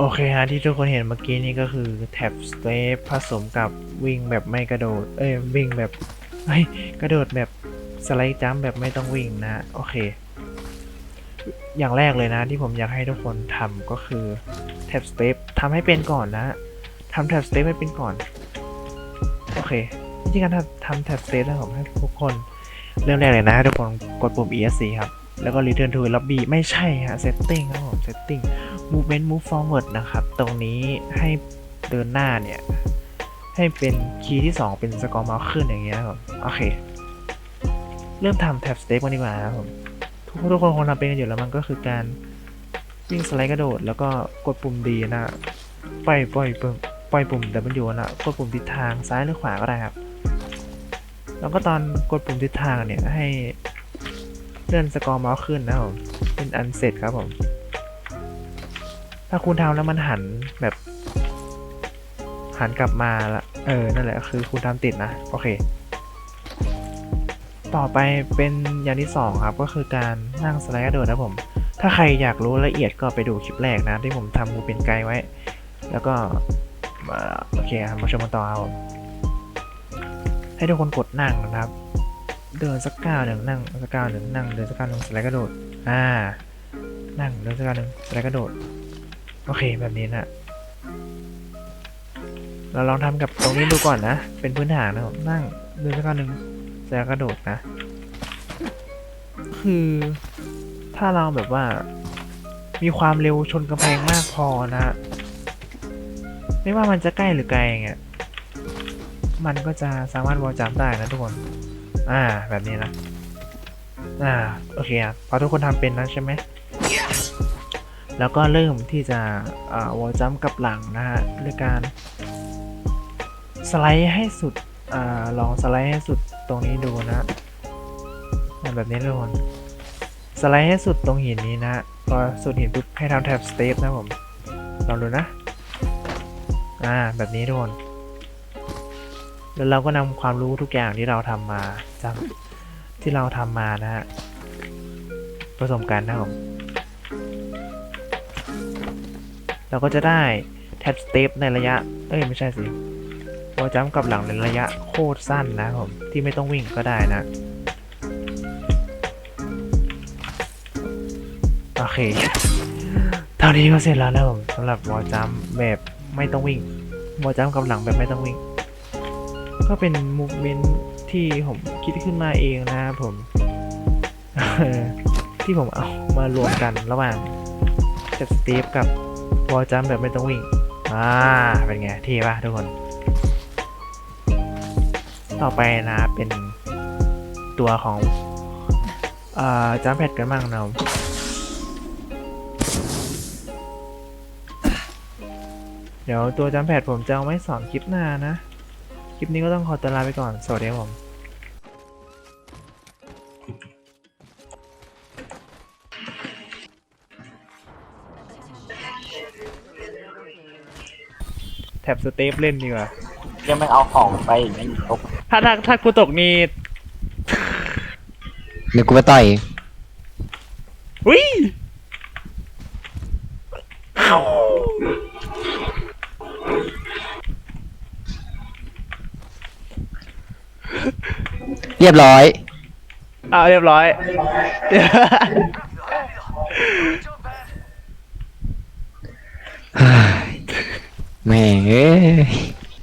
โอเคฮะที่ทุกคนเห็นเมื่อกี้นี่ก็คือแท็บสเตปผสมกับวิ่งแบบไม่กระโดด เอ้ยวิ่งแบบเฮ้ยกระโดดแบบสไลด์จัมป์แบบไม่ต้องวิ่งนะ โอเค อย่างแรกเลยนะที่ผมอยากให้ทุกคนทำก็คือแท็บสเตปทำให้เป็นก่อนนะทำแท็บสเตปให้เป็นก่อน โอเควิธีการทำทำแท็บสเตปนะผมให้ทุกคน เริ่มแรกเลยนะทุกคนกดปุ่ม ESC ครับ แล้วก็ Return to Lobby ไม่ใช่ฮะ Setting ครับผม Setting Movement Move Forward นะครับ ตรงนี้ให้เดินหน้าเนี่ย ให้เป็นคีย์ที่ 2 เป็นสกอร์มาขึ้นอย่างเงี้ยครับ โอเค เริ่มทำแท็บสเต็ปกันดีกว่านะครับผมทุกทุกคนคงทำเป็นกันอยู่แล้วมันก็คือการวิ่งสไลด์กระโดด แล้วก็กดปุ่มดีนะปล่อยปล่อยปุ่มปล่อยปุ่ม W นะกดปุ่มทิศทางซ้ายหรือขวาก็ได้ครับ แล้วก็ตอนกดปุ่มทิศทางเนี่ยให้เลื่อนสกอร์เมาส์ขึ้นนะครับเป็นอันเสร็จครับผม ถ้าคุณทำแล้วมันหันแบบ หันกลับมาละเออ นั่นแหละคือคุณทำติดนะ โอเค ต่อไปเป็นอย่างที่สองครับ ก็คือการนั่งสไลด์กระโดดนะผม ถ้าใครอยากรู้ละเอียดก็ไปดูคลิปแรกนะ ที่ผมทำมูเป็นไกด์ไว้ แล้วก็โอเคมาชมกันต่อครับให้ทุกคนกดนั่งนะครับ เดินสักก้าวหนึ่งนั่งสักก้าวหนึ่งนั่งเดินสักก้าวหนึ่งสไลด์กระโดด อ่า นั่งเดินสักก้าวหนึ่งสไลด์กระโดด โอเคแบบนี้นะเราลองทำกับตรงนี้ดูก่อนนะ เป็นพื้นฐานนะครับนั่งดินสักก้าวหนึ่งสไลด์กระโดดนะ คือ ถ้าเราแบบว่า มีความเร็วชนกำแพงมากพอนะไม่ว่ามันจะใกล้หรือไกลอย่างเงี้ยมันก็จะสามารถวอลจัมได้นะทุกคน อ่า แบบนี้นะ อ่า โอเคอะพอทุกคนทำเป็นนะใช่ไหม แล้วก็เริ่มที่จะวอลจัมกับหลังนะฮะด้วยการสไลด์ให้สุดอลองสไลด์ให้สุดตรงนี้ดูนะแบบนี้ทุกคนสไลด์ให้สุดตรงหินนี้นะพอสุดหินปุ๊บให้ทำแท็บสเตปนะผมลองดูนะอ่าแบบนี้ทุกคนแล้วเราก็นำความรู้ทุกอย่างที่เราทำมาจากที่เราทำมานะฮะผสมกันนะครับผม เราก็จะได้แท็บสเตปในระยะ เอ้ย ไม่ใช่สิวอลจัมกับหลังในระยะโคตรสั้นนะผม ที่ไม่ต้องวิ่งก็ได้นะ โอเค เท่านี้ก็เสร็จแล้วนะผมสำหรับวอลจัมแบบไม่ต้องวิ่งวอลจัมกับหลังแบบไม่ต้องวิ่ง ก็เป็นมูฟเมนต์ที่ผมคิดขึ้นมาเองนะผม ที่ผมเอามารวมกันระหว่างเจ็บสเตปกับ วอลจัมแบบไม่ต้องวิ่ง อ่า เป็นไงเท่ปะทุกคน ต่อไปนะเป็นตัวของอ่าจัมแพดกันบ้างนะเดี๋ยวตัวจัมแพดผมจะเอาไว้สอนคลิปหน้านะ คลิปนี้ก็ต้องขอตัวลาไปก่อน สวัสดีครับผม ท็บสเตปเล่นดีกว่ายังไม่เอาของไปอีกไม่มีครบถ้าถ้าถ้ากูตกนี่เดี๋ยวกูไปต่อยเองอุ้ยเรียบร้อยอ่าเรียบร้อยแม่งเอ้ย